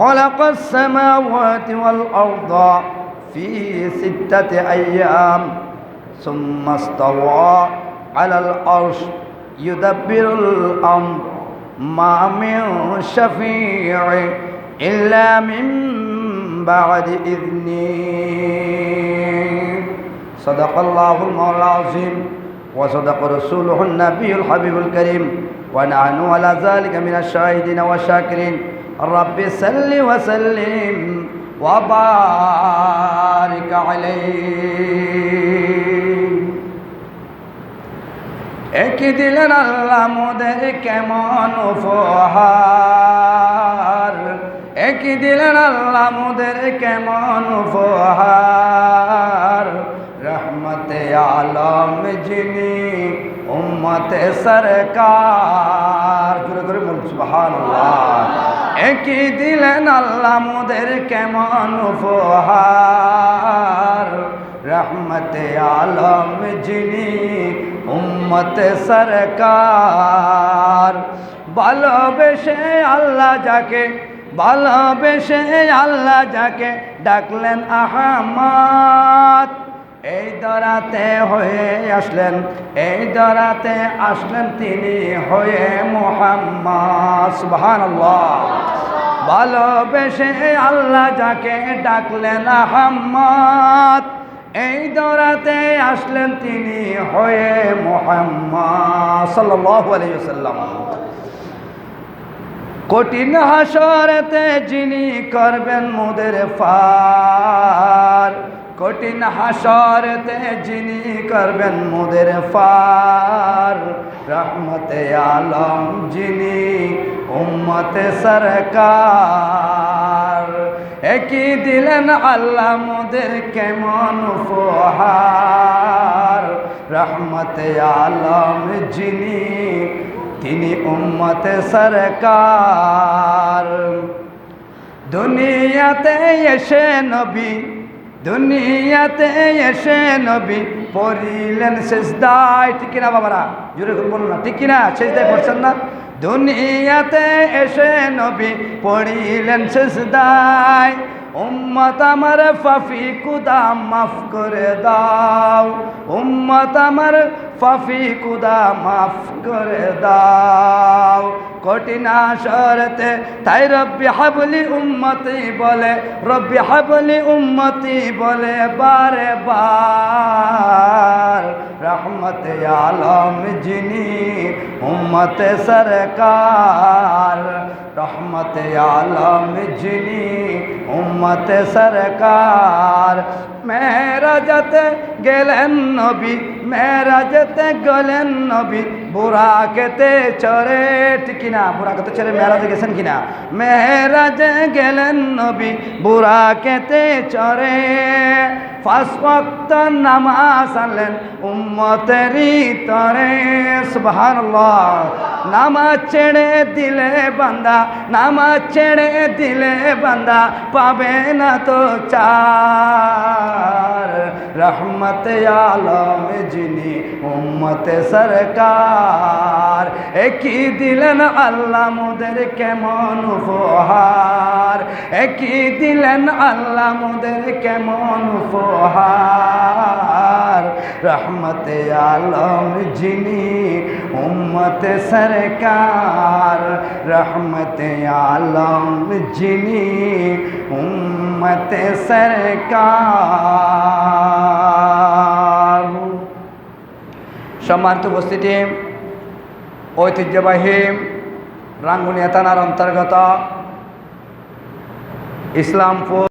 خلق السماوات والأرض في ستة أيام ثم استوى على العرش يدبر الأمر. ما من شفيع إلا من بعد إذنه. صدق الله العظيم وصدق رسوله النبي الحبيب الكريم. ونحن على ذلك من الشاهدين والشاكرين. رب سل وسلم وبارك عليه একই দিলেন আল্লাহ মোদের কেমন উপহার একই দিলেন আল্লাহ মোদের কেমন উপহার রহমতে আলম যিনি উম্মতে সরকার জোরে করে বলুন সুবহানাল্লাহ একই দিলেন আল্লাহ মোদের কেমন উপহার? রহমতে আলম যিনি উম্মত সরকার। ভালোবেসে আল্লাহ যাকে, ভালোবেসে আল্লাহ যাকে ডাকলেন আহমদ। এই দরাতে হয়ে আসলেন, এই দরাতে আসলেন তিনি হয়ে মোহাম্মদ, সুবহানাল্লাহ। ভালোবেসে আল্লাহ যাকে ডাকলেন আহম্মদ, এই দৌড়াতে আসলেন তিনি হয়ে মোহাম্মদ ওয়াসাল্লাম। কঠিন হাসরেতে যিনি করবেন মোদের ফার কঠিন হাসরেতে যিনি করবেন মোদের ফার, রহমতে আলম যিনি উম্মতে সরকার। একই দিলেন আল্লাহ মোদের কেমন উপহার, রহমতে আলম যিনি, তিনি উম্মতে সরকার। দুনিয়াতে এসে নবী দুনিয়াতে এসে নবী পড়িলেন শেষদায় ঠিক কিনা বাবারা? জোরে করে বলুন না, ঠিক কিনা? শেষদায় পড়ছেন না? দুনিয়াতে এসে নবী পড়িলেন শেষদায় উম্মত আমার ফাফি কুদা মাফ করে দাও। উম্মত আমার ফাফি কুদা মাফ করে দাও। কঠিন আসরতে তাই রব্বি হাবলি উম্মতি বলে, রব্বি হাবলি উম্মতি বলে বারে বার। রহমতে আলম যিনি উম্মতে সরকার। রহমতে আলম যিনি উম্মতে সরকার। মেরাজতে গেলেন নবী, মেরাজতে গেলেন নবী। বুড়াকেতে চরে ঠিক কিনা? বুড়াকেতে চরে মেরাজে গেছেন কিনা? মেরাজে গেলেন নবী বুড়াকেতে চরে ফার্স্ট ওয়াক্ত নামাজ আনলেন উম্মতেরই তরে, সুবহানাল্লাহ। নামাজ ছেড়ে দিলে বান্দা নামাজ ছেড়ে দিলে বান্দা, পাবে না তো চার। রহমত আলম যিনি উম্মত সরকার, একই দিলেন আল্লাহ মোদের কেমন উপহার? একই দিলেন আল্লাহ মোদের কেমন উপহার? রহমত আলম, যিনি উম্মত সরকার। রহমত আলম, যিনি উম্মত সরকার। সম্মানিত উপস্থিতি, ঐতিহ্যবাহী রাঙ্গুনিয়া থানার অন্তর্গত ইসলামপুর